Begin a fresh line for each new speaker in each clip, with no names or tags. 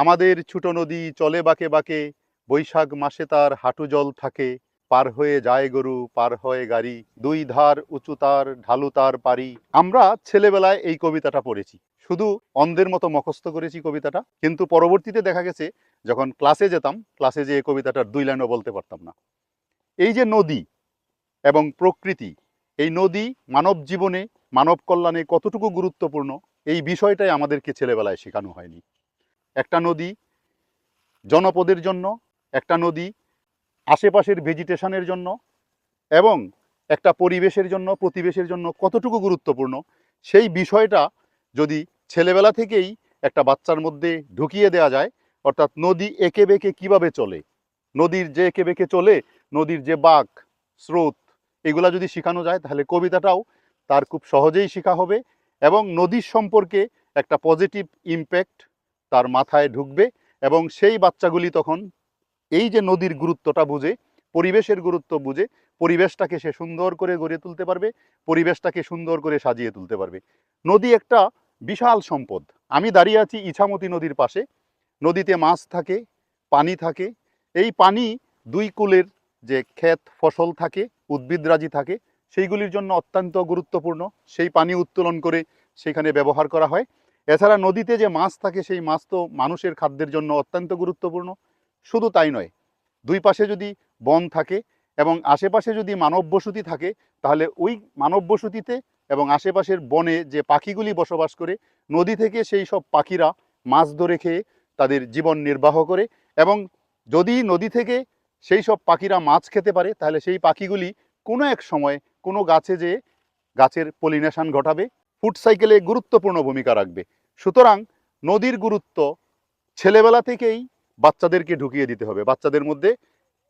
আমাদের ছোট নদী চলে বাঁকে বাঁকে, বৈশাখ মাসে তার হাঁটু জল থাকে। পার হয়ে যায় গরু, পার হয়ে গাড়ি, দুই ধার উঁচু তার, ঢালু তার পারি আমরা ছেলেবেলায় এই কবিতাটা পড়েছি। শুধু অন্ধের মতো মুখস্থ করেছি কবিতাটা, কিন্তু পরবর্তীতে দেখা গেছে, যখন ক্লাসে যেতাম ক্লাসে যে কবিতাটার দুই লাইনও বলতে পারতাম না। এই যে নদী এবং প্রকৃতি, এই নদী মানব জীবনে, মানব কল্যাণে কতটুকু গুরুত্বপূর্ণ, এই বিষয়টাই আমাদেরকে ছেলেবেলায় শেখানো হয়নি। একটা নদী, জনপদের জন্য একটা নদী, আশেপাশের ভেজিটেশনের জন্য এবং একটা পরিবেশের জন্য, প্রতিবেশের জন্য কতটুকু গুরুত্বপূর্ণ, সেই বিষয়টা যদি ছেলেবেলা থেকেই একটা বাচ্চার মধ্যে ঢুকিয়ে দেওয়া যায়, অর্থাৎ নদী এঁকে বেঁকে কীভাবে চলে, নদীর যে এঁকে বেঁকে চলে, নদীর যে বাঘ, স্রোত, এগুলা যদি শেখানো যায়, তাহলে কবিতাটাও তার খুব সহজেই শেখা হবে এবং নদীর সম্পর্কে একটা পজিটিভ ইম্প্যাক্ট তার মাথায় ঢুকবে এবং সেই বাচ্চাগুলি তখন এই যে নদীর গুরুত্বটা বুঝে, পরিবেশের গুরুত্ব বুঝে, পরিবেশটাকে সে সুন্দর করে গড়ে তুলতে পারবে, পরিবেশটাকে সুন্দর করে সাজিয়ে তুলতে পারবে। নদী একটা বিশাল সম্পদ। আমি দাঁড়িয়ে আছি ইছামতি নদীর পাশে। নদীতে মাছ থাকে, পানি থাকে। এই পানি দুই কূলের যে ক্ষেত, ফসল থাকে, উদ্ভিদরাজি থাকে, সেইগুলির জন্য অত্যন্ত গুরুত্বপূর্ণ। সেই পানি উত্তোলন করে সেখানে ব্যবহার করা হয়। এছাড়া নদীতে যে মাছ থাকে, সেই মাছ তো মানুষের খাদ্যের জন্য অত্যন্ত গুরুত্বপূর্ণ। শুধু তাই নয়, দুই পাশে যদি বন থাকে এবং আশেপাশে যদি মানব বসতি থাকে, তাহলে ওই মানব বসতিতে এবং আশেপাশের বনে যে পাখিগুলি বসবাস করে, নদী থেকে সেই সব পাখিরা মাছ ধরে খেয়ে তাদের জীবন নির্বাহ করে এবং যদি নদী থেকে সেই সব পাখিরা মাছ খেতে পারে, তাহলে সেই পাখিগুলি কোনো এক সময় কোনো গাছে যে গাছের পলিনেশন ঘটাবে, ফুড সাইকেলে গুরুত্বপূর্ণ ভূমিকা রাখবে। সুতরাং নদীর গুরুত্ব ছেলেবেলা থেকেই বাচ্চাদেরকে ঢুকিয়ে দিতে হবে। বাচ্চাদের মধ্যে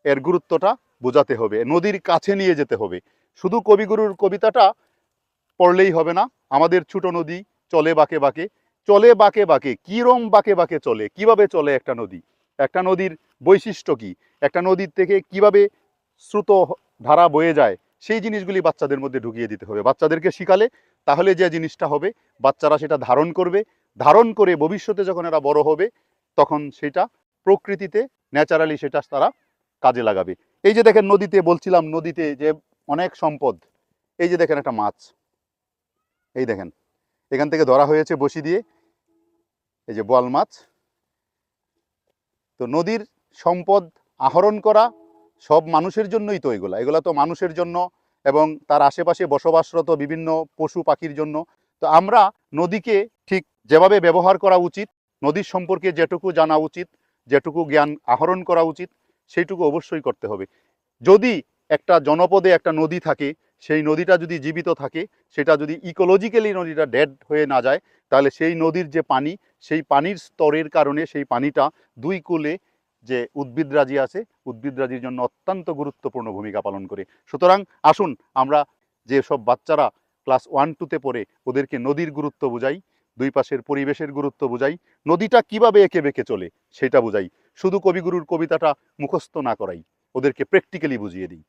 এর গুরুত্বটা বোঝাতে হবে, নদীর কাছে নিয়ে যেতে হবে। শুধু কবিগুরুর কবিতাটা পড়লেই হবে না, আমাদের ছোট নদী চলে বাঁকে বাঁকে, চলে বাঁকে বাঁকে, কীরম বাঁকে বাঁকে চলে, কীভাবে চলে একটা নদী? একটা নদীর বৈশিষ্ট্য কি? একটা নদীর থেকে কীভাবে স্রোত ধারা বয়ে যায়, সেই জিনিসগুলি বাচ্চাদের মধ্যে ঢুকিয়ে দিতে হবে। বাচ্চাদেরকে শিখালে তাহলে যে জিনিসটা হবে, বাচ্চারা সেটা ধারণ করবে ধারণ করে ভবিষ্যতে যখন এরা বড় হবে, তখন সেটা প্রকৃতিতে ন্যাচারালি সেটা তারা কাজে লাগাবে। এই যে দেখেন নদীতে, বলছিলাম নদীতে যে অনেক সম্পদ, এই যে দেখেন একটা মাছ, এই দেখেন, এখান থেকে ধরা হয়েছে বসি দিয়ে, এই যে বোয়াল মাছ। তো নদীর সম্পদ আহরণ করা সব মানুষের জন্যই তো এগুলা। এগুলা তো মানুষের জন্য এবং তার আশেপাশে বসবাসরত বিভিন্ন পশু পাখির জন্য তো আমরা নদীকে ঠিক যেভাবে ব্যবহার করা উচিত, নদীর সম্পর্কে যেটুকু জানা উচিত, যেটুকু জ্ঞান আহরণ করা উচিত, সেইটুকু অবশ্যই করতে হবে। যদি একটা জনপদে একটা নদী থাকে, সেই নদীটা যদি জীবিত থাকে, সেটা যদি ইকোলজিক্যালি নদীটা ডেড হয়ে না যায়, তাহলে সেই নদীর যে পানি, সেই পানির স্তরের কারণে সেই পানিটা দুই কূলে যে উদ্ভিদরাজি আছে, উদ্ভিদরাজির জন্য অত্যন্ত গুরুত্বপূর্ণ ভূমিকা পালন করে। সুতরাং আসুন আমরা যে সব বাচ্চারা ক্লাস ওয়ান টুতে পড়ে ওদেরকে নদীর গুরুত্ব বোঝাই, দুই পাশের পরিবেশের গুরুত্ব বোঝাই, নদীটা কীভাবে এঁকে বেঁকে চলে সেটা বোঝাই, শুধু কবিগুরুর কবিতাটা মুখস্থ না করাই, ওদেরকে প্র্যাকটিক্যালি বুঝিয়ে দিই।